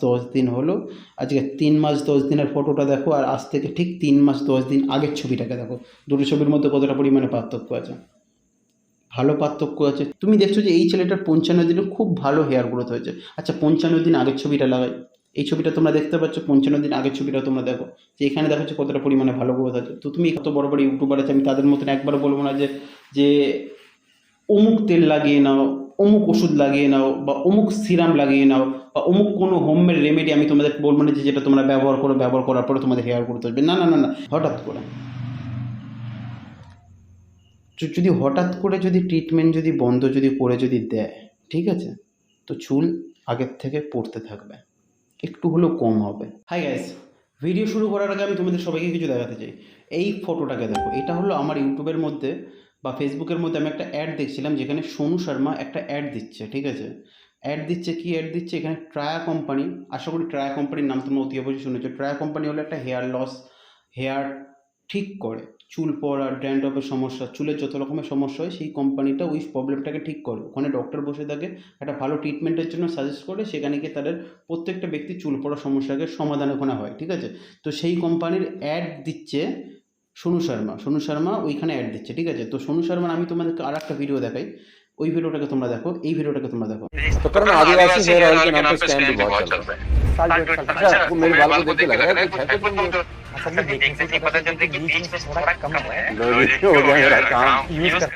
দশ দিন হলো। আজকে তিন মাস দশ দিনের ফটোটা দেখো আর আজ থেকে ঠিক তিন মাস দশ দিন আগের ছবিটাকে দেখো। দুটো ছবির মধ্যে কতটা পরিমাণে পার্থক্য আছে? ভালো পার্থক্য আছে। তুমি দেখছ যে এই ছেলেটার পঞ্চান্ন দিনে খুব ভালো হেয়ার গ্রোথ হয়েছে। আচ্ছা পঞ্চান্ন দিন আগের ছবিটা লাগাই। এই ছবিটা তোমরা দেখতে পাচ্ছ, পঞ্চান্ন দিন আগের ছবিটা তোমরা দেখো। যে এখানে দেখো যে কতটা পরিমাণে ভালো গ্রোথ আছে। তো তুমি কত বড় বড় ইউটিউবার আছে, আমি তাদের মতন একবার বলব না যে যে অমুক তেল লাগিয়ে নাও অমুক ওষুধ লাগিয়ে নাও বা অমুক সিরাম লাগিয়ে নাও বা অমুক কোনো হোমমেড রেমেডি আমি তোমাদের বলব না যে যেটা তোমরা ব্যবহার করো, ব্যবহার করার পরে তোমাদের হেয়ার করতে হবে না না না না, হঠাৎ করে। যদি হঠাৎ করে যদি ট্রিটমেন্ট যদি বন্ধ যদি করে যদি দেয়, ঠিক আছে? তো চুল আগের থেকে পড়তে থাকবে। একটু হলেও কম হবে। হাই গাইস ভিডিও শুরু করার আগে আমি তোমাদের সবাইকে কিছু দেখাতে চাই। এই ফটোটাকে দেখো। এটা হলো আমার ইউটিউবের মধ্যে বা ফেসবুকের মধ্যে আমি একটা অ্যাড দেখছিলাম যেখানে সোনু শর্মা একটা অ্যাড দিচ্ছে, ঠিক আছে? অ্যাড দিচ্ছে কি? অ্যাড দিচ্ছে এখানে ট্রায়া কোম্পানি আশা করি ট্রায়া কোম্পানির নাম তোমরা অতি অবশ্যই শুনেছো। ট্রায়া কোম্পানি হলো একটা হেয়ার লস হেয়ার ঠিক করে, চুল পড়া ড্যান্ড্রফের সমস্যা, চুলের যত রকমের সমস্যা হয়, সেই কোম্পানিটা ওই প্রবলেমটাকে ঠিক করে। ওখানে ডক্টর বসে থাকে, একটা ভালো ট্রিটমেন্টের জন্য সাজেস্ট করে, সেখানে গিয়ে তাদের প্রত্যেকটা ব্যক্তি চুল পড়ার সমস্যাকে সমাধান ওখানে হয়, ঠিক আছে? তো সেই কোম্পানির অ্যাড দিচ্ছে সোনু শর্মা সোনু শর্মা ওইখানে অ্যাড দিচ্ছে ঠিক আছে তো সোনু শর্মার আমি তোমাদেরকে আর একটা ভিডিও দেখাই ওই ভিডিওটাকে তোমরা দেখো এই ভিডিওটাকে তোমরা দেখো तो करण आदिवासी हेयर ऑयल के नाम पे स्कैम भी बहुत चल रहा है साल डेढ़ साल पहले। अच्छा आपको मेरे बाल को देख के लग रहा है कुछ है तो तुम असल में देखने से पता चलता है कि बीच में थोड़ा कम हुआ है लोरी हो गया मेरा काम यूज कर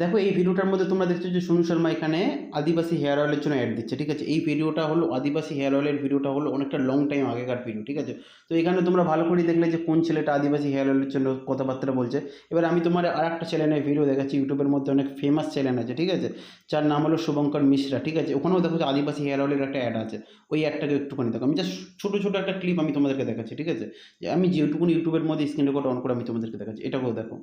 দেখো, এই ভিডিওটার মধ্যে তোমরা দেখছ যে সোনু শর্মা এখানে আদিবাসী হেয়ার অয়েলের জন্য অ্যাড দিচ্ছে, ঠিক আছে? এই ভিডিওটা হলো আদিবাসী হেয়ার অয়েলের ভিডিওটা হলো অনেকটা লং টাইম আগেকার ভিডিও ঠিক আছে? তো এখানে তোমরা ভালো করে দেখলে যে কোন ছেলেটা আদিবাসী হেয়ার অয়েলের জন্য কথাবার্তা বলছে। এবার আমি তোমার আর একটা চ্যানেলের ভিডিও দেখাচ্ছি ইউটিউবের মধ্যে অনেক ফেমাস চ্যানেল আছে, ঠিক আছে? যার নাম হলো শুভঙ্কর মিশ্রা, ঠিক আছে? ওখানেও দেখো যে আদিবাসী হেয়ার অয়েলের একটা অ্যাড আছে, ওই অ্যাডটাকে একটুখানি দেখো। আমি জাস্ট ছোটো ছোটো একটা ক্লিপ আমি তোমাদেরকে দেখাচ্ছি, ঠিক আছে? যে আমি যেটুকুনি ইউটিউবের মধ্যে স্ক্রিন রেকর্ড অন করে আমি তোমাদেরকে দেখাচ্ছি, এটাকেও দেখো।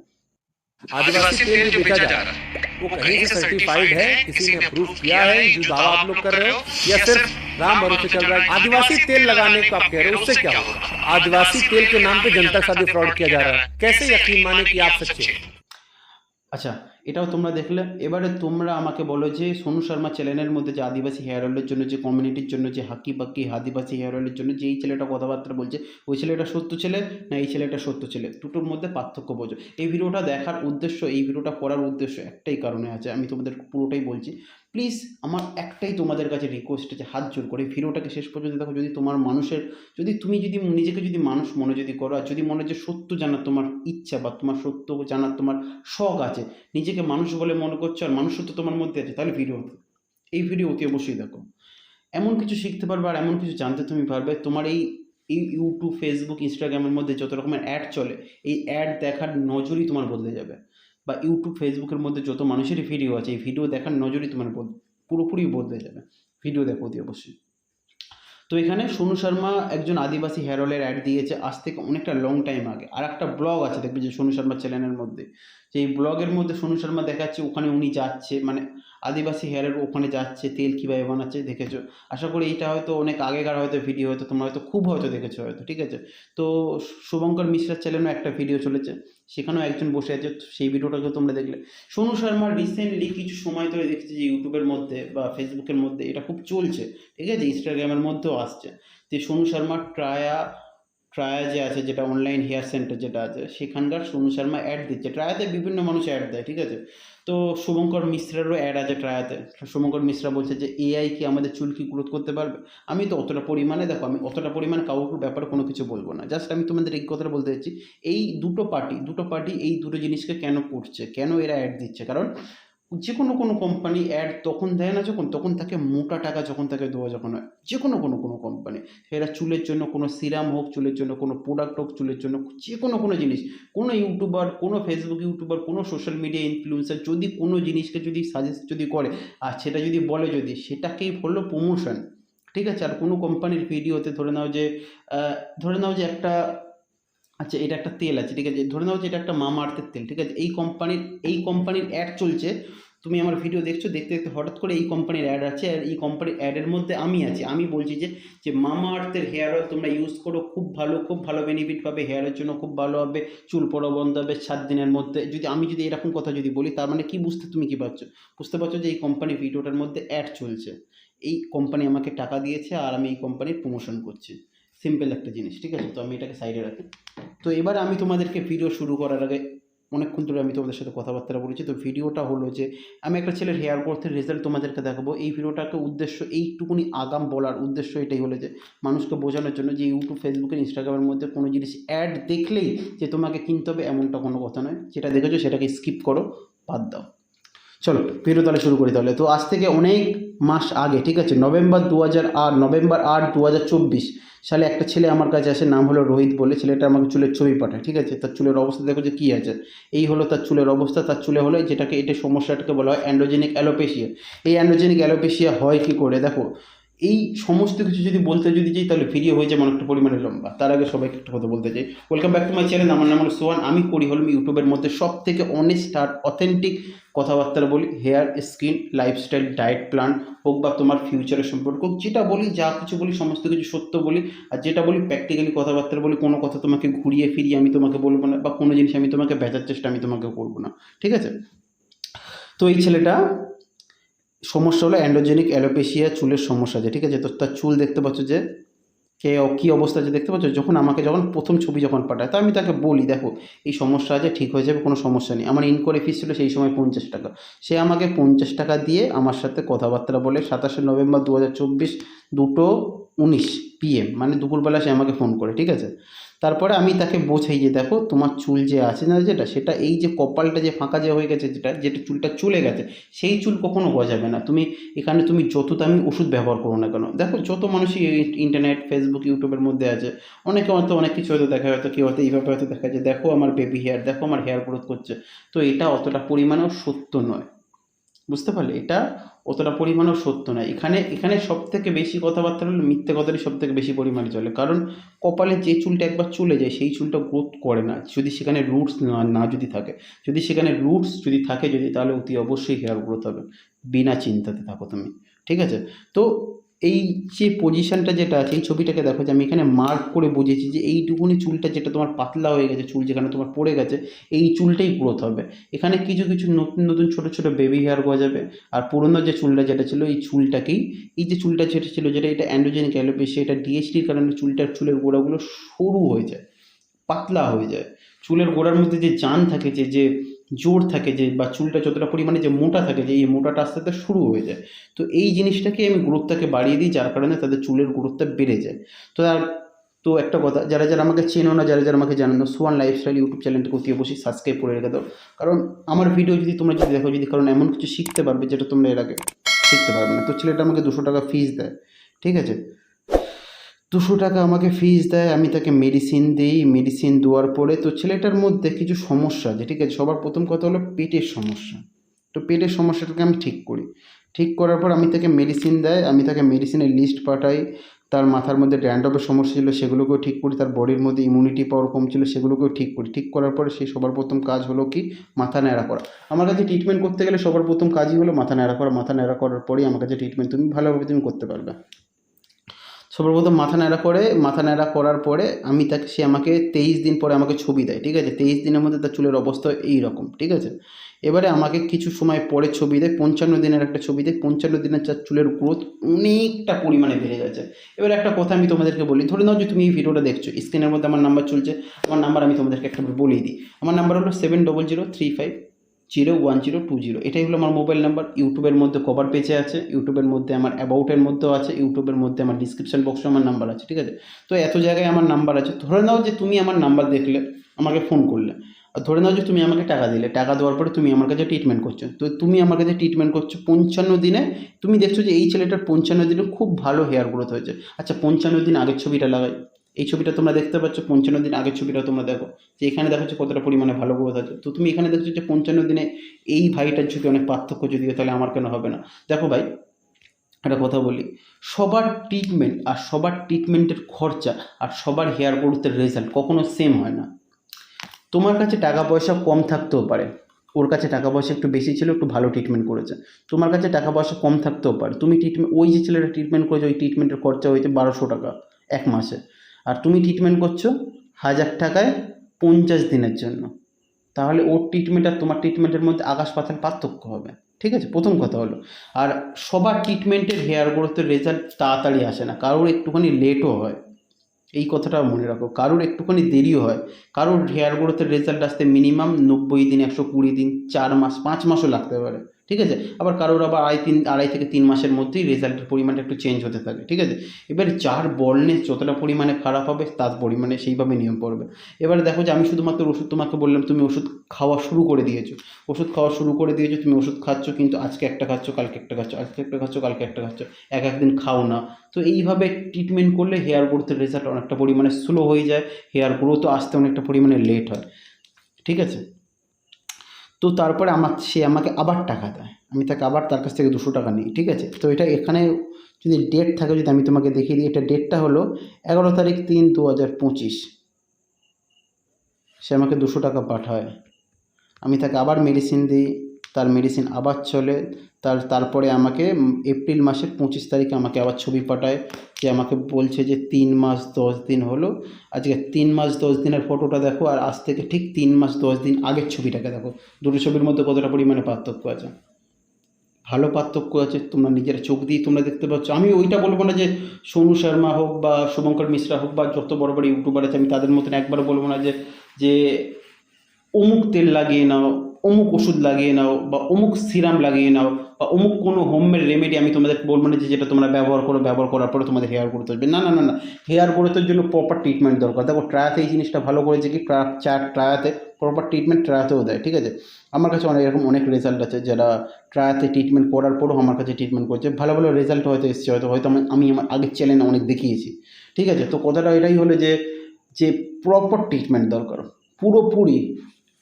आदिवासी तेल जो बेचा जा रहा है। वो कहीं से सर्टिफाइड है किसी ने प्रूफ किया है जो दावा आप लोग कर रहे हो या सिर्फ़ राम भरोसे चल रहा है आदिवासी तेल लगाने को आप कह रहे हो उससे क्या होगा? आदिवासी तेल के नाम पे जनता के साथ फ्रॉड किया जा रहा है। कैसे यकीन माने कि आप सच्चे हैं? আচ্ছা এটাও তোমরা দেখলে। এবারে তোমরা আমাকে বলো যে, সোনু শর্মা চ্যানেলের মধ্যে যে আদিবাসী হেয়ার অয়েলের জন্য, যে কমিউনিটির জন্য, যে হাকি বাকি আদিবাসী হেয়ার অয়েলের জন্য, যে এই ছেলেটা কথাবার্তা বলছে, ওই ছেলেটা সত্য ছেলে না এই ছেলেটা সত্য ছেলে? দুটোর মধ্যে পার্থক্য বোঝো। এই ভিডিওটা দেখার উদ্দেশ্য, এই ভিডিওটা করার উদ্দেশ্য একটাই কারণে আছে, আমি তোমাদের পুরোটাই বলছি। প্লিজ আমার একটাই তোমাদের কাছে রিকোয়েস্ট আছে, হাত জোর করে ভিডিওটাকে শেষ পর্যন্ত দেখো। যদি তোমার মানুষের, যদি তুমি যদি নিজেকে যদি মানুষ মনে যদি করো, আর যদি মনে যে সত্য জানার তোমার ইচ্ছা বা তোমার সত্য জানার তোমার শখ আছে, নিজেকে মানুষ বলে মনে করছ আর মানুষত্ব তোমার মধ্যে আছে, তাহলে ভিডিও এই ভিডিও অতি অবশ্যই দেখো। এমন কিছু শিখতে পারবে আর এমন কিছু জানতে তুমি পারবে। তোমার এই এই ইউটিউব ফেসবুক ইনস্টাগ্রামের মধ্যে যত রকমের অ্যাড চলে, এই অ্যাড দেখার নজরই তোমার বদলে যাবে। বা ইউটিউব ফেসবুকের মধ্যে যত মানুষেরই ভিডিও আছে, এই ভিডিও দেখার নজরই তোমার পুরোপুরি বদলে যাবে। ভিডিও দেখো অতি অবশ্যই। তো এখানে সোনু শর্মা একজন আদিবাসী হেয়ার অয়েলের অ্যাড দিয়েছে আজ থেকে অনেকটা লং টাইম আগে। আর একটা ব্লগ আছে, দেখবে যে সোনু শর্মা চ্যানেলের মধ্যে। যে এই ব্লগের মধ্যে সোনু শর্মা দেখাচ্ছে, ওখানে উনি যাচ্ছে মানে আদিবাসী হেয়ারের ওখানে যাচ্ছে, তেল কীভাবে বানাচ্ছে দেখেছ? আশা করি এইটা হয়তো অনেক আগেকার হয়তো ভিডিও হয়তো তোমরা হয়তো খুব হয়তো দেখেছ হয়তো, ঠিক আছে? তো শুভঙ্কর মিশ্রার চ্যানেলও একটা ভিডিও চলেছে। সেখানেও একজন বসে আছে সেই ভিডিওটাকে তোমরা দেখলে। সোনু শর্মা রিসেন্টলি কিছু সময় ধরে দেখছি যে ইউটিউবের মধ্যে বা ফেসবুকের মধ্যে এটা খুব চলছে, ঠিক আছে? ইনস্টাগ্রামের মধ্যেও আসছে। যে সোনু শর্মার ট্রায়া ট্রায়া যে আছে, যেটা অনলাইন হেয়ার সেন্টার যেটা আছে, সেখানকার সোনু শর্মা অ্যাড দিচ্ছে। ট্রায়াতে বিভিন্ন মানুষ অ্যাড দেয়, ঠিক আছে? তো শুভঙ্কর মিশ্রারও অ্যাড আছে ট্রায়াতে শুভঙ্কর মিশ্রা বলছে যে এআই কি আমাদের চুল কি গ্রোথ করতে পারবে? আমি তো অতটা পরিমাণে, দেখো, আমি অতটা পরিমাণে কাউকে ব্যাপারে কোনো কিছু বলব না। জাস্ট আমি তোমাদের এই কথাটা বলতে চাচ্ছি এই দুটো পার্টি দুটো পার্টি এই দুটো জিনিসকে কেন করছে? কেন এরা অ্যাড দিচ্ছে? কারণ যে কোনো কোনো কোম্পানি অ্যাড তখন দেয় না যখন, তখন তাকে মোটা টাকা যখন তাকে দেওয়া যখন হয়, যে কোনো কোনো কোনো কোম্পানি এরা চুলের জন্য কোনো সিরাম হোক, চুলের জন্য কোনো প্রোডাক্ট হোক, চুলের জন্য যে কোনো কোনো জিনিস। কোনো ইউটিউবার কোনো ফেসবুক ইউটিউবার কোনো সোশ্যাল মিডিয়া ইনফ্লুয়েন্সার যদি কোনো জিনিসকে যদি সাজেস্ট যদি করে, আর সেটা যদি বলে যদি, সেটাকেই হলো প্রমোশন ঠিক আছে? আর কোনো কোম্পানির ভিডিওতে ধরে নাও যে ধরে নাও যে একটা আচ্ছা এটা একটা তেল আছে, ঠিক আছে? ধরে নাও যে এটা একটা মামা আর্থের তেল, ঠিক আছে? এই কোম্পানির এই কোম্পানির অ্যাড চলছে। তুমি আমার ভিডিও দেখছ, দেখতে দেখতে হঠাৎ করে এই কোম্পানির অ্যাড আছে আর এই কোম্পানির অ্যাডের মধ্যে আমি আছি। আমি বলছি যে যে মামা আর্থের হেয়ার অয়েল তোমরা ইউজ করো, খুব ভালো খুব ভালো বেনিফিট পাবে। হেয়ারের জন্য খুব ভালো হবে, চুল পড়া বন্ধ হবে, সাত দিনের মধ্যে। যদি, আমি যদি এরকম কথা যদি বলি, তার মানে কি বুঝতে, তুমি কি পারছ? বুঝতে পারছ যে এই কোম্পানির ভিডিওটার মধ্যে অ্যাড চলছে। এই কোম্পানি আমাকে টাকা দিয়েছে আর আমি এই কোম্পানির প্রমোশন করছি। সিম্পল একটা জিনিস, ঠিক আছে? তো আমি এটাকে সাইডে রাখি। তো এবার আমি তোমাদেরকে ভিডিও শুরু করার আগে অনেকক্ষণ ধরে আমি তোমাদের সাথে কথাবার্তা বলেছি। তো ভিডিওটা হলো যে, আমি একটা ছেলের হেয়ার গ্রোথের রেজাল্ট তোমাদেরকে দেখাবো। এই ভিডিওটাকে উদ্দেশ্য, এইটুকুনি আগাম বলার উদ্দেশ্য এটাই হলো যে, মানুষকে বোঝানোর জন্য যে ইউটিউব ফেসবুকের ইনস্টাগ্রামের মধ্যে কোনো জিনিস অ্যাড দেখলেই যে তোমাকে কিনতে হবে এমনটা কোনো কথা নয়। যেটা দেখেছ সেটাকে স্কিপ করো, বাদ দাও। চলো ভিডিও তাহলে শুরু করি তাহলে। তো আজ থেকে অনেক মাস আগে, ঠিক আছে? নভেম্বর দু হাজার আট, নভেম্বর আট দু হাজার চব্বিশ। সালে একটা ছেলে আমার কাছে আসে, নাম হলো রোহিত বলে। ছেলেটা আমাকে চুলের ছবি পাঠায়, ঠিক আছে? তার চুলের অবস্থা দেখো যে কী আছে। এই হলো তার চুলের অবস্থা। তার চুলে হলো যেটাকে এটা সমস্যাটাকে বলা হয় অ্যান্ড্রোজেনিক অ্যালোপেশিয়া। এই অ্যান্ড্রোজেনিক অ্যালোপেশিয়া হয় কি করে? দেখো এই সমস্ত কিছু যদি বলতে যদি যাই, তাহলে ফিরিয়ে হয়ে যাবে অনেকটা পরিমাণে লম্বা। তার আগে সবাইকে একটা কথা বলতে চাই welcome back to my channel আমার নাম হলো সোহান। আমি করি হলাম ইউটিউবের মধ্যে সব থেকে অনেস্ট আর অথেন্টিক কথাবার্তা বলি। Hair skin lifestyle diet plan হোক বা তোমার ফিউচারের সম্পর্ক যেটা বলি, যা কিছু বলি, সমস্ত কিছু সত্য বলি। আর যেটা বলি প্র্যাকটিক্যালি কথাবার্তা বলি, কোনো কথা তোমাকে ঘুরিয়ে ফিরিয়ে আমি তোমাকে বলব না, বা কোনো জিনিস আমি তোমাকে বেচার চেষ্টা আমি তোমাকে করব না। ঠিক আছে? তো এই ছেলেটা সমস্যা হলো অ্যান্ড্রোজেনিক অ্যালোপেশিয়া চুলের সমস্যা আছে, ঠিক আছে? তো তার চুল দেখতে পাচ্ছ যে কে কী অবস্থা আছে দেখতে পাচ্ছ? যখন আমাকে যখন প্রথম ছবি যখন পাঠায়, তা আমি তাকে বলি, দেখো, এই সমস্যা আছে, ঠিক হয়ে যাবে, কোনো সমস্যা নেই। আমার ইনকোয়ারি ফিস ছিল সেই সময় পঞ্চাশ টাকা। সে আমাকে পঞ্চাশ টাকা দিয়ে আমার সাথে কথাবার্তা বলে সাতাশে নভেম্বর দু হাজার চব্বিশ দুটো উনিশ পিএম মানে দুপুরবেলা সে আমাকে ফোন করে, ঠিক আছে? তারপরে আমি তাকে বোঝাই যে, দেখো, তোমার চুল যে আছে না যেটা, সেটা এই যে কপালটা যে ফাঁকা যে হয়ে গেছে যেটা যেটা চুলটা চলে গেছে, সেই চুল কখনো গজাবে না। তুমি এখানে তুমি যত দামি ওষুধ ব্যবহার করো না কেন? দেখো, যত মানুষই ইন্টারনেট ফেসবুক ইউটিউবের মধ্যে আছে, অনেকে হয়তো, অনেক কিছু হয়তো দেখা হয়তো কেউ হয়তো এইভাবে হয়তো দেখা যায় দেখো আমার বেবি হেয়ার দেখো আমার হেয়ার গ্রোথ করছে। তো এটা অতটা পরিমাণেও সত্য নয়। বুঝতে পারলে? এটা অতটা পরিমাণও সত্য নয়। এখানে এখানে সব থেকে বেশি কথাবার্তা হলো মিথ্যে কথাটি সব থেকে বেশি পরিমাণে চলে। কারণ কপালে যে চুলটা একবার চলে যায়, সেই চুলটা গ্রোথ করে না। যদি সেখানে রুটস না না যদি থাকে। যদি সেখানে রুটস যদি থাকে, যদি, তাহলে অতি অবশ্যই হেয়ার গ্রোথ হবে। বিনা চিন্তাতে থাকো তুমি। ঠিক আছে? তো এই যে পজিশনটা যেটা আছে, এই ছবিটাকে দেখো যে আমি এখানে মার্ক করে বুঝেছি যে এইটুকুনি চুলটা যেটা তোমার পাতলা হয়ে গেছে, চুল যেখানে তোমার পড়ে গেছে, এই চুলটাই গ্রোথ হবে। এখানে কিছু কিছু নতুন নতুন ছোটো ছোটো বেবি হেয়ার গজাবে আর পুরনো যে চুলটা যেটা ছিল, এই চুলটাকেই, এই যে চুলটা যেটা ছিল, যেটা এটা অ্যান্ড্রোজেনিক অ্যালোপেশিয়া এটা ডিএসটির কারণে চুলটার, চুলের গোড়াগুলো সরু হয়ে যায়, পাতলা হয়ে যায়। চুলের গোড়ার মধ্যে যে জান থাকে যে যে জোর থাকে যে, বা চুলটা যতটা পরিমাণে যে মোটা থাকে, যে এই মোটাটা আস্তে আস্তে শুরু হয়ে যায়। তো এই জিনিসটাকে আমি গুরুত্বকে বাড়িয়ে দিই, যার কারণে তাদের চুলের গ্রোথটা বেড়ে যায়। তো আর, তো একটা কথা, যারা যারা আমাকে চেনো না, যারা যারা আমাকে জানো না, সোয়ান লাইফস্টাইল ইউটিউব চ্যানেলটাকে অতি অবশ্যই সাবস্ক্রাইব করে রেখে দাও। কারণ আমার ভিডিও যদি তোমরা যদি দেখো, যদি কারণ এমন কিছু শিখতে পারবে, যেটা তোমরা এর আগে শিখতে পারবে না, তো ছেলেটা আমাকে দুশো টাকা ফিস দেয়, ঠিক আছে? দুশো টাকা আমাকে ফিজ দেয়, আমি তাকে মেডিসিন দিই মেডিসিন দেওয়ার পরে তো ছেলেটার মধ্যে কিছু সমস্যা আছে, ঠিক আছে? সবার প্রথম কথা হলো পেটের সমস্যা। তো পেটের সমস্যাটাকে আমি ঠিক করি। ঠিক করার পর আমি তাকে মেডিসিন দেয়, আমি তাকে মেডিসিনের লিস্ট পাঠাই। তার মাথার মধ্যে ড্যান্ড্রফের সমস্যা ছিল, সেগুলোকেও ঠিক করি। তার বডির মধ্যে ইমিউনিটি পাওয়ার কম ছিল, সেগুলোকেও ঠিক করি। ঠিক করার পরে সেই সবার প্রথম কাজ হলো কি? মাথা ন্যাড়া করা। আমার কাছে ট্রিটমেন্ট করতে গেলে সবার প্রথম কাজই হলো মাথা ন্যাড়া করা। মাথা ন্যাড়া করার পরেই আমার কাছে ট্রিটমেন্ট তুমি ভালোভাবে তুমি করতে পারবে। সর্বপ্রথম মাথা ন্যাড়া করে, মাথা ন্যাড়া করার পরে আমি তাকে, সে আমাকে তেইশ দিন পরে আমাকে ছবি দেয়, ঠিক আছে? তেইশ দিনের মধ্যে তার চুলের অবস্থা এই রকম ঠিক আছে? এবারে আমাকে কিছু সময় পরে ছবি দেয়, পঞ্চান্ন দিনের একটা ছবি দেয়, পঞ্চান্ন দিনের তার চুলের গ্রোথ অনেকটা পরিমাণে বেড়ে গেছে এবার একটা কথা আমি তোমাদেরকে বলি, ধরে নাও যে তুমি এই ভিডিওটা দেখছ স্ক্রিনের মধ্যে আমার নাম্বার চলছে, আমার নাম্বার আমি তোমাদেরকে একটা বলেই দিই। আমার নাম্বার হলো seven double zero three five zero one zero two zero এটাই হলো আমার মোবাইল নাম্বার ইউটিউবের মধ্যে কভার পেজে আছে। ইউটিউবের মধ্যে আমার অ্যাবাউটের মধ্যেও আছে। ইউটিউবের মধ্যে আমার ডিসক্রিপশন বক্সে আমার নাম্বার আছে, ঠিক আছে? তো এত জায়গায় আমার নাম্বার আছে। ধরে নাও যে তুমি আমার নাম্বার দেখলে, আমাকে ফোন করলে। আর ধরে নাও যে তুমি আমাকে টাকা দিলে। টাকা দেওয়ার পরে তুমি আমার কাছে ট্রিটমেন্ট করছ। তো তুমি আমার কাছে ট্রিটমেন্ট করছ পঞ্চান্ন দিনে। তুমি দেখছ যে এই ছেলেটার পঞ্চান্ন দিনে খুব ভালো হেয়ার গ্রোথ হয়েছে। আচ্ছা পঞ্চান্ন দিন আগের ছবিটা লাগাই। এই ছবিটা তোমরা দেখতে পাচ্ছ, পঞ্চান্ন দিন আগের ছবিটা তোমরা দেখো। যে এখানে দেখাচ্ছে কতটা পরিমাণে ভালো গ্রোথ আছে তো তুমি এখানে দেখছ যে পঞ্চান্ন দিনে এই ভাইটার যদি অনেক পার্থক্য যদি হয় তাহলে আমার কেন হবে না। দেখো ভাই, একটা কথা বলি, সবার ট্রিটমেন্ট আর সবার ট্রিটমেন্টের খরচা আর সবার হেয়ার গ্রোথের রেজাল্ট কখনো সেম হয় না। তোমার কাছে টাকা পয়সা কম থাকতেও পারে। ওর কাছে টাকা পয়সা একটু বেশি ছিল, একটু ভালো ট্রিটমেন্ট করেছে। তোমার কাছে টাকা পয়সা কম থাকতেও পারে। তুমি ট্রিটমেন্ট ওই যে ছেলেটা ট্রিটমেন্ট করেছে, ওই ট্রিটমেন্টের খরচা হয়েছে বারোশো টাকা এক মাসে। আর তুমি ট্রিটমেন্ট করছ হাজার টাকায় পঞ্চাশ দিনের জন্য। তাহলে ওর ট্রিটমেন্ট আর তোমার ট্রিটমেন্টের মধ্যে আকাশ পাতাল পার্থক্য হবে। ঠিক আছে? প্রথম কথা হলো। আর সবার ট্রিটমেন্টের হেয়ার গ্রোথের রেজাল্ট তাড়াতাড়ি আসে না। কারোর একটুখানি লেটও হয়। এই কথাটা মনে রাখো। কারোর একটুখানি দেরিও হয়। কারোর হেয়ার গ্রোথের রেজাল্ট আসতে মিনিমাম নব্বই দিন, একশো কুড়ি দিন, চার মাস, পাঁচ মাসও লাগতে পারে। ঠিক আছে? আবার কারোর আবার আড়াই তিন, আড়াই থেকে তিন মাসের মধ্যেই রেজাল্টের পরিমাণটা একটু চেঞ্জ হতে থাকে, ঠিক আছে? এবার যার বলনেস যতটা পরিমাণে খারাপ হবে, তার পরিমাণে সেইভাবে নিয়ম পড়বে। এবারে দেখো যে আমি শুধুমাত্র ওষুধ তোমাকে বললাম, তুমি ওষুধ খাওয়া শুরু করে দিয়েছ। ওষুধ খাওয়া শুরু করে দিয়েছ, তুমি ওষুধ খাচ্ছ, কিন্তু আজকে একটা খাচ্ছ, কালকে একটা খাচ্ছ, আজকে একটা খাচ্ছ, কালকে একটা খাচ্ছ, এক একদিন খাও না। তো এইভাবে ট্রিটমেন্ট করলে হেয়ার গ্রোথের রেজাল্ট অনেকটা পরিমাণে স্লো হয়ে যায় হেয়ার গ্রোথও আসতে অনেকটা পরিমাণে লেট হয়, ঠিক আছে? তো তারপরে আমার, সে আমাকে আবার টাকা দেয়। আমি তাকে আবার তার কাছ থেকে দুশো টাকা নিই, ঠিক আছে? তো এটা এখানে যদি ডেট থাকে, যদি আমি তোমাকে দেখিয়ে দিই, এটা ডেটটা হলো এগারো তারিখ তিন দু হাজার পঁচিশ। সে আমাকে দুশো টাকা পাঠায়। আমি তাকে আবার মেডিসিন দিই। তার মেডিসিন আবার চলে, তার, তারপরে আমাকে এপ্রিল মাসের পঁচিশ তারিখে আমাকে আবার ছবি পাঠায় যে আমাকে বলছে যে তিন মাস দশ দিন হলো। আজকে তিন মাস দশ দিনের ফটোটা দেখো আর আজ থেকে ঠিক তিন মাস দশ দিন আগের ছবিটাকে দেখো। দুটো ছবির মধ্যে কতটা পরিমাণে পার্থক্য আছে? ভালো পার্থক্য আছে, তোমরা নিজের চোখ দিয়ে তোমরা দেখতে পাচ্ছ। আমি ওইটা বলব না যে সোনু শর্মা হোক বা শুভঙ্কর মিশ্রা হোক বা যত বড় বড় ইউটিউবার আছে, আমি তাদের মতন একবার বলব না যে যে অমুক তেল লাগিয়ে নাও অমুক ওষুধ লাগিয়ে নাও বা অমুক সিরাম লাগিয়ে নাও বা অমুক কোনো হোমমেড রেমেডি আমি তোমাদের বলব না যে যেটা তোমরা ব্যবহার করো, ব্যবহার করার পরে তোমাদের হেয়ার গ্রোথ আসবে। না না না না। হেয়ার গ্রোথের জন্য প্রপার ট্রিটমেন্ট দরকার। দেখো ট্রায়াতে এই জিনিসটা ভালো করেছে কি? ট্রা চার ট্রায়াতে প্রপার ট্রিটমেন্ট ট্রায়াতেও দেয়, ঠিক আছে? আমার কাছে অনেক এরকম অনেক রেজাল্ট আছে যারা ট্রায়াতে ট্রিটমেন্ট করার পরও আমার কাছে ট্রিটমেন্ট করছে। ভালো ভালো রেজাল্ট হয়তো এসছে, হয়তো হয়তো আমি আমি আমার আগের চ্যানেলে অনেক দেখিয়েছি, ঠিক আছে? তো কথাটা এটাই হলো যে যে প্রপার ট্রিটমেন্ট দরকার। পুরোপুরি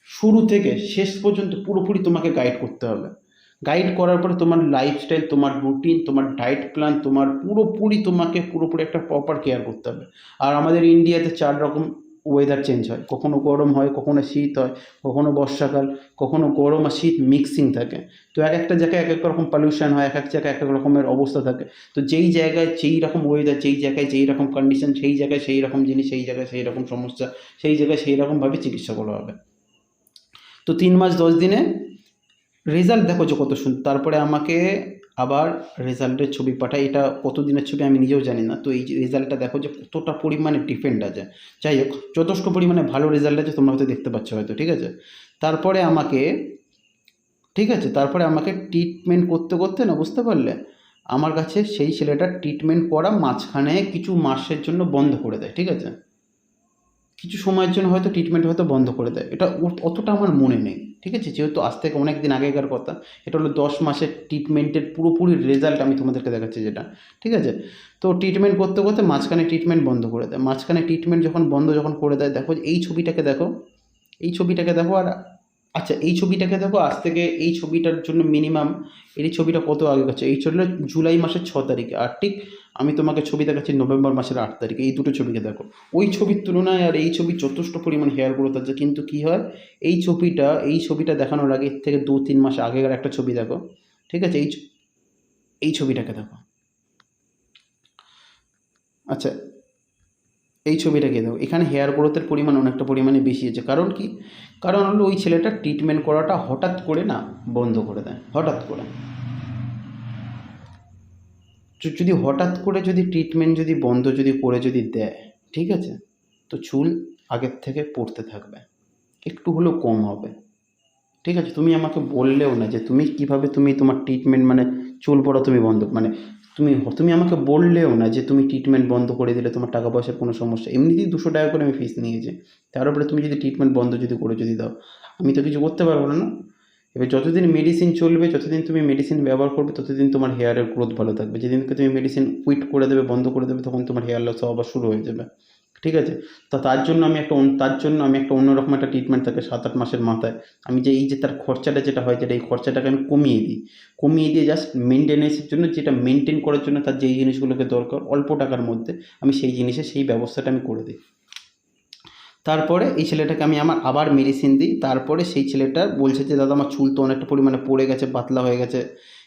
শুরু থেকে শেষ পর্যন্ত পুরোপুরি তোমাকে গাইড করতে হবে। গাইড করার পরে তোমার লাইফস্টাইল তোমার রুটিন তোমার ডায়েট প্ল্যান তোমার পুরোপুরি তোমাকে পুরোপুরি একটা প্রপার কেয়ার করতে হবে। আর আমাদের ইন্ডিয়াতে চার রকম ওয়েদার চেঞ্জ হয়। কখনো গরম হয়, কখনো শীত হয়, কখনো বর্ষাকাল, কখনো গরম আর শীত মিক্সিং থাকে। তো এক একটা জায়গায় এক এক রকম পলিউশন হয়, এক এক জায়গায় এক এক রকমের অবস্থা থাকে। তো যেই জায়গায় যেই রকম ওয়েদার যেই জায়গায় যেই রকম কন্ডিশন সেই জায়গায় সেই রকম জিনিস, সেই জায়গায় সেই রকম সমস্যা, সেই জায়গায় সেই রকমভাবে চিকিৎসা করা হবে। তো তিন মাস, দশ দিনে রেজাল্ট দেখো যে কত সুন্দর তারপরে আমাকে আবার রেজাল্টের ছবি পাঠায়। এটা কত দিনের ছবি আমি নিজেও জানি না। তো এই রেজাল্টটা দেখো যে কতটা পরিমাণে ডিফেন্ড আছে। যাই হোক, যথেষ্ট পরিমাণে ভালো রেজাল্ট আছে, তোমরা হয়তো দেখতে পাচ্ছ হয়তো, ঠিক আছে? তারপরে আমাকে, ঠিক আছে? তারপরে আমাকে ট্রিটমেন্ট করতে করতে না বুঝতে পারলে? আমার কাছে সেই ছেলেটা ট্রিটমেন্ট করা মাঝখানে কিছু মাসের জন্য বন্ধ করে দেয়, ঠিক আছে? কিছু সময়ের জন্য হয়তো ট্রিটমেন্ট হয়তো বন্ধ করে দেয়। এটা অতটা আমার মনে নেই, ঠিক আছে? যেহেতু আজ থেকে অনেক দিন আগেকার কথা, এটা হলো দশ মাসের ট্রিটমেন্টের পুরোপুরি রেজাল্ট আমি তোমাদেরকে দেখাচ্ছি যেটা, ঠিক আছে? তো ট্রিটমেন্ট করতে করতে মাঝখানে ট্রিটমেন্ট বন্ধ করে দেয়। মাঝখানে ট্রিটমেন্ট যখন বন্ধ যখন করে দেয়, দেখো এই ছবিটাকে দেখো, এই ছবিটাকে দেখো আর আচ্ছা এই ছবিটাকে দেখো, আজ থেকে এই ছবিটার জন্য মিনিমাম এই ছবিটা কত আগে গেছে? এই ছবিটা জুলাই মাসের ছ তারিখে, আর ঠিক আমি তোমাকে ছবি দেখাচ্ছি নভেম্বর মাসের আট তারিখে, এই দুটো ছবিকে দেখো। ওই ছবির তুলনায় আর এই ছবি যথেষ্ট পরিমাণ হেয়ার গ্রোথ আছে, কিন্তু কী হয়? এই ছবিটা এই ছবিটা দেখানোর আগে এর থেকে দু তিন মাস আগেকার একটা ছবি দেখো, ঠিক আছে? এই এই ছবিটাকে দেখো। আচ্ছা এই ছবিটাকে দেখো। এখানে হেয়ার গ্রোথের পরিমাণ অনেকটা পরিমাণে বেশি আছে। কারণ কি? কারণ হলো ওই ছেলেটা ট্রিটমেন্ট করাটা হঠাৎ করে না বন্ধ করে দেয়, হঠাৎ করে। যদি হঠাৎ করে যদি ট্রিটমেন্ট যদি বন্ধ যদি করে যদি দেয়, ঠিক আছে? তো চুল আগের থেকে পড়তে থাকবে। একটু হলেও কম হবে। ঠিক আছে? তুমি আমাকে বললেও না যে তুমি কীভাবে তুমি তোমার ট্রিটমেন্ট মানে চুল পড়া তুমি বন্ধ মানে তুমি তুমি আমাকে বললেও না যে তুমি ট্রিটমেন্ট বন্ধ করে দিলে তোমার টাকা পয়সার কোনো সমস্যা। এমনিতেই দুশো টাকা করে আমি ফিস নিয়েছি। তার উপরে তুমি যদি ট্রিটমেন্ট বন্ধ যদি করে যদি দাও, আমি তো কিছু করতে পারব না না? এবার যতদিন মেডিসিন চলবে, যতদিন তুমি মেডিসিন ব্যবহার করবে, ততদিন তোমার হেয়ারের গ্রোথ ভালো থাকবে। যেদিনকে তুমি মেডিসিন কুইট করে দেবে, বন্ধ করে দেবে, তখন তোমার হেয়ার লস আবার শুরু হয়ে যাবে। ঠিক আছে? তো তার জন্য আমি একটা তার জন্য আমি একটা অন্যরকম একটা ট্রিটমেন্ট থাকে সাত আট মাসের মাথায়। আমি যে এই যে তার খরচাটা যেটা হয়, যেটা এই খরচাটাকে আমি কমিয়ে দিই। কমিয়ে দিয়ে জাস্ট মেনটেনেন্সের জন্য, যেটা মেনটেন করার জন্য তার যেই জিনিসগুলোকে দরকার, অল্প টাকার মধ্যে আমি সেই জিনিসে সেই ব্যবস্থাটা আমি করে দিই। তারপরে এই ছেলেটাকে আমি আমার আবার মেডিসিন দিই। তারপরে সেই ছেলেটা বলছে যে, দাদা, আমার চুল তো অনেকটা পরিমাণে পড়ে গেছে, পাতলা হয়ে গেছে।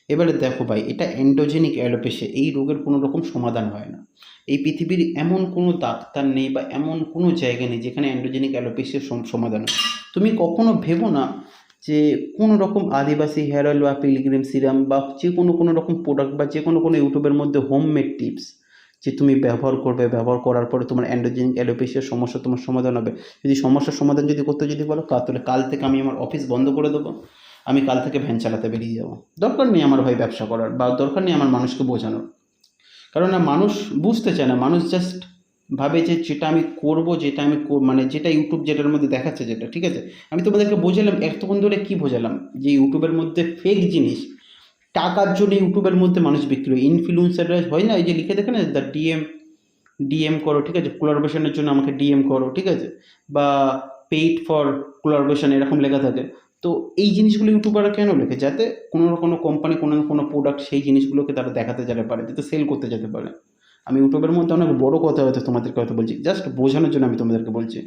এবারে দেখো ভাই, এটা অ্যান্ডোজেনিক অ্যালোপেশিয়া এই রোগের কোনো রকম সমাধান হয় না। এই পৃথিবীর এমন কোনো ডাক্তার নেই বা এমন কোনো জায়গা নেই যেখানে অ্যান্ডোজেনিক অ্যালোপেশিয়ার সম- সমাধান হয়। তুমি কখনো ভেবো না যে, কোনো রকম আদিবাসী হেয়ার অয়েল বা পিলগ্রিম সিরাম বা যে কোনো কোনো রকম প্রোডাক্ট বা যে কোনো কোনো ইউটিউবের মধ্যে হোমমেড টিপস যে তুমি ব্যবহার করবে, ব্যবহার করার পরে তোমার অ্যান্ড্রোজেনিক অ্যালোপেশিয়ার সমস্যা তোমার সমাধান হবে। যদি সমস্যার সমাধান যদি করতে যদি বলো তাহলে কাল থেকে আমি আমার অফিস বন্ধ করে দেবো। আমি কাল থেকে ভ্যান চালাতে বেরিয়ে যাব। দরকার নেই আমার ভাই ব্যবসা করার বা দরকার নেই আমার মানুষকে বোঝানোর। কারণ না মানুষ বুঝতে চায় না, মানুষ জাস্ট ভাবে যে যেটা আমি করব, যেটা আমি মানে যেটা ইউটিউব যেটার মধ্যে দেখাচ্ছে যেটা, ঠিক আছে? আমি তোমাদেরকে বোঝালাম, এতক্ষণ ধরে কী বোঝালাম? যে ইউটিউবের মধ্যে ফেক জিনিস টাকার জন্য ইউটিউবের মধ্যে মানুষ বিক্রি হয়। ইনফ্লুয়েন্সাররা হয় না, এই যে লিখে দেখে না দ্য ডিএম ডিএম করো, ঠিক আছে? কোলারবেশনের জন্য আমাকে ডিএম করো, ঠিক আছে? বা পেইড ফর কোলারবেশন এরকম লেখা থাকে। তো এই জিনিসগুলো ইউটিউবাররা কেন লেখে? যাতে কোনো না কোনো কোম্পানি কোনো না কোনো প্রোডাক্ট সেই জিনিসগুলোকে তারা দেখাতে যেতে পারে, যাতে সেল করতে যেতে পারে। আমি ইউটিউবের মধ্যে অনেক বড় কথা হয়তো তোমাদেরকে হয়তো বলছি জাস্ট বোঝানোর জন্য আমি তোমাদেরকে বলছি।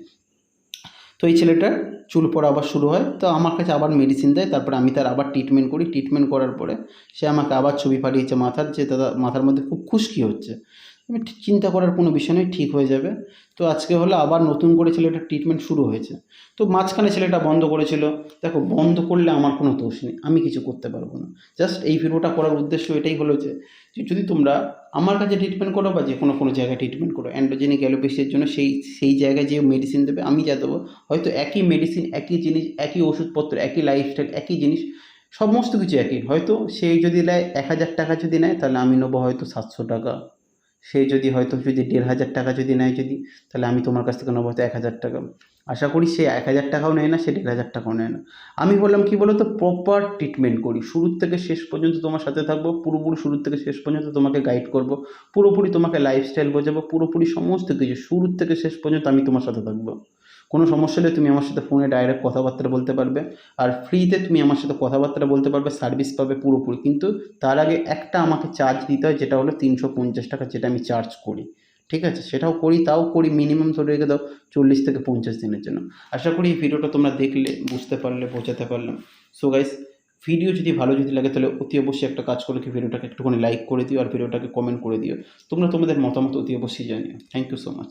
তো এই ছেলেটার চুল পরা আবার শুরু হয়। তো আমার কাছে আবার মেডিসিন দেয়, তারপরে আমি তার আবার ট্রিটমেন্ট করি। ট্রিটমেন্ট করার পরে সে আমাকে আবার ছবি পাঠিয়েছে মাথার, যে দাদা মাথার মধ্যে খুব খুশকি হচ্ছে। আমি ঠিক চিন্তা করার কোনো বিষয় নেই, ঠিক হয়ে যাবে। তো আজকে হলো আবার নতুন করে ছেলেটার ট্রিটমেন্ট শুরু হয়েছে। তো মাঝখানে ছেলেটা বন্ধ করেছিল। দেখো, বন্ধ করলে আমার কোনো দোষ নেই, আমি কিছু করতে পারব না। জাস্ট এই ভিডিওটা করার উদ্দেশ্য এটাই হলো যে যে যদি তোমরা আমার কাছে ট্রিটমেন্ট করো বা যে কোনো কোনো জায়গায় ট্রিটমেন্ট করো অ্যান্ড্রোজেনিক অ্যালোপেসির জন্য সেই সেই জায়গায় যে মেডিসিন দেবে, আমি যা দেবো, হয়তো একই মেডিসিন একই জিনিস, একই ওষুধপত্র, একই লাইফস্টাইল একই জিনিস, সমস্ত কিছু একই। হয়তো সেই যদি নেয়, এক হাজার টাকা যদি নেয়, তাহলে আমি নেব হয়তো সাতশো টাকা। সে যদি হয়তো যদি দেড় হাজার টাকা যদি নেয় যদি, তাহলে আমি তোমার কাছ থেকে নেব হয়তো এক হাজার টাকা। আশা করি সে এক হাজার টাকাও নেয় না, সে দেড় হাজার টাকাও নেয় না। আমি বললাম, কি বলো তো প্রপার ট্রিটমেন্ট করি। শুরুর থেকে শেষ পর্যন্ত তোমার সাথে থাকব, পুরোপুরি শুরুর থেকে শেষ পর্যন্ত তোমাকে গাইড করব, পুরোপুরি তোমাকে লাইফস্টাইল বোঝাবো, পুরোপুরি সমস্ত কিছু, শুরুর থেকে শেষ পর্যন্ত আমি তোমার সাথে থাকব। কোনো সমস্যা হলে তুমি আমার সাথে ফোনে ডাইরেক্ট কথাবার্তা বলতে পারবে। আর ফ্রিতে তুমি আমার সাথে কথাবার্তা বলতে পারবে সার্ভিস পাবে পুরোপুরি। কিন্তু তার আগে একটা আমাকে চার্জ দিতে হয়, যেটা হলো তিনশো পঞ্চাশ টাকা, যেটা আমি চার্জ করি। ঠিক আছে? সেটাও করি, তাও করি মিনিমাম ধরে রেখে দাও চল্লিশ থেকে পঞ্চাশ দিনের জন্য। আশা করি এই ভিডিওটা তোমরা দেখলে, বুঝতে পারলে, বোঝাতে পারলাম সো গাইস ভিডিও যদি ভালো যদি লাগে, তাহলে অতি অবশ্যই একটা কাজ করে, কি ভিডিওটাকে একটুখানি লাইক করে দিও, আর ভিডিওটাকে কমেন্ট করে দিও। তোমরা তোমাদের মতামত অতি অবশ্যই জানিও। Thank you so much